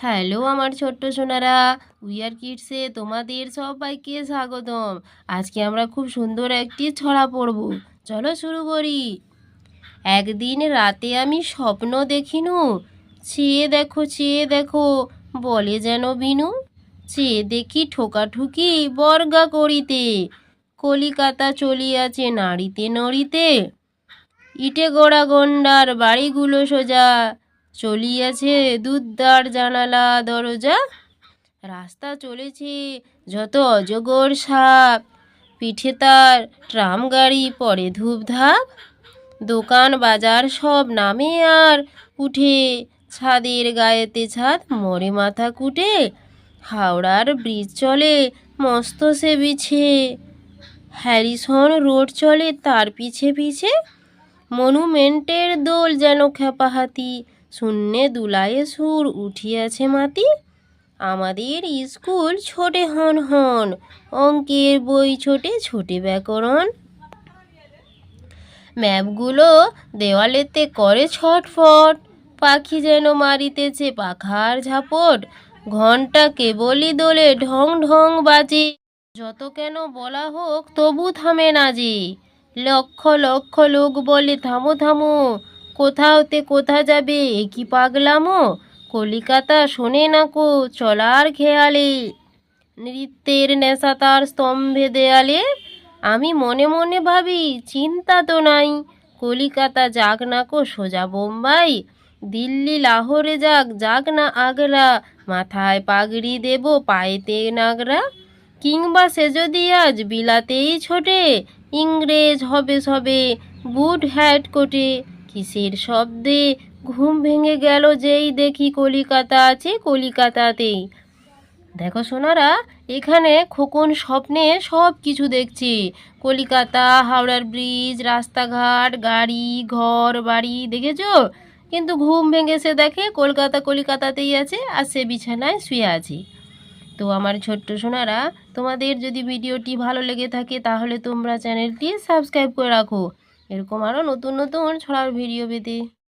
Hello আমার ছোট্ট Sonara wear কিডসে তোমাদের সবাইকে স্বাগতম। আজকে আমরা খুব সুন্দর একটি ছড়া পড়ব। চলো শুরু করি। একদিন রাতে আমি স্বপ্ন দেখিনু চেয়ে দেখো চেয়ে দেখো, বলে যেন বিনু চেয়ে দেখি ঠোকাঠুকি বর্গা করিতে, কলিকাতা চলিয়াছে নাড়িতে নড়িতে। ইটে গোড়া গন্ডার বাড়িগুলো সোজা চলিয়াছে দুধদার জানালা দরজা। রাস্তা চলেছে যত অজগর সাপ। পিঠে তার ট্রাম গাড়ি পরে ধূপধাপ। দোকান বাজার সব নামে আর উঠে। ছাদের গায়েতে ছাদ, মরে মাথা কুটে। হাওড়ার ব্রিজ চলে, মস্ত সে বিছে। হ্যারিসন রোড চলে, তার পিছে পিছে। মনুমেন্টের দোল যেন খেপাহাতি শূন্যে দুলায়ে সুর উঠিয়াছে মাতি আমাদের স্কুল ছোটে হন হন, অঙ্কের বই ছোটে ছোটে ব্যাকরণ। ম্যাপগুলো দেওয়ালেতে করে ছটফট, পাখি যেন মারিতেছে পাখার ঝাপট। ঘণ্টা কেবলই দোলে ঢং ঢং বাজে, যত কেন বলা হোক তবু থামে না যে। লক্ষ লক্ষ লোক বলে থামো থামো কোথাওতে কোথা যাবে? এ কি পাগলামো? কলিকাতা শোনে না কো, চলার খেয়ালে। নৃত্যের নেশা তার স্তম্ভে দেয়ালে। আমি মনে মনে ভাবি, চিন্তা তো নাই। কলিকাতা যাক না কো, সোজা বোম্বাই। দিল্লি, লাহোরে যাক যাক না আগ্রা। মাথায় পাগড়ি দেব, পায়েতে নাগরা। কিংবা সে যদি আজ বিলাতেই ছোটে, ইংরেজ হবে সবে, বুট হ্যাট কোটে। কিসের শব্দে? ঘুম ভেঙে গেল যেই দেখি কলিকাতা আছে কলিকাতাতেই। দেখো সোনারা, এখানে খোকন স্বপ্নে সব কিছু দেখছে। কলিকাতা, হাওড়ার ব্রিজ, রাস্তাঘাট, গাড়ি, ঘর, বাড়ি, দেখেছ? কিন্তু ঘুম ভেঙে সে দেখে কলকাতা কলিকাতাতেই আছে আর সে বিছানায় শুয়ে আছে। তো আমার ছোট্ট সোনারা, তোমাদের যদি ভিডিওটি ভালো লেগে থাকে তাহলে তোমরা চ্যানেলটি সাবস্ক্রাইব করে রাখো। এরকম আরও নতুন নতুন ছড়ার ভিডিও পেতে।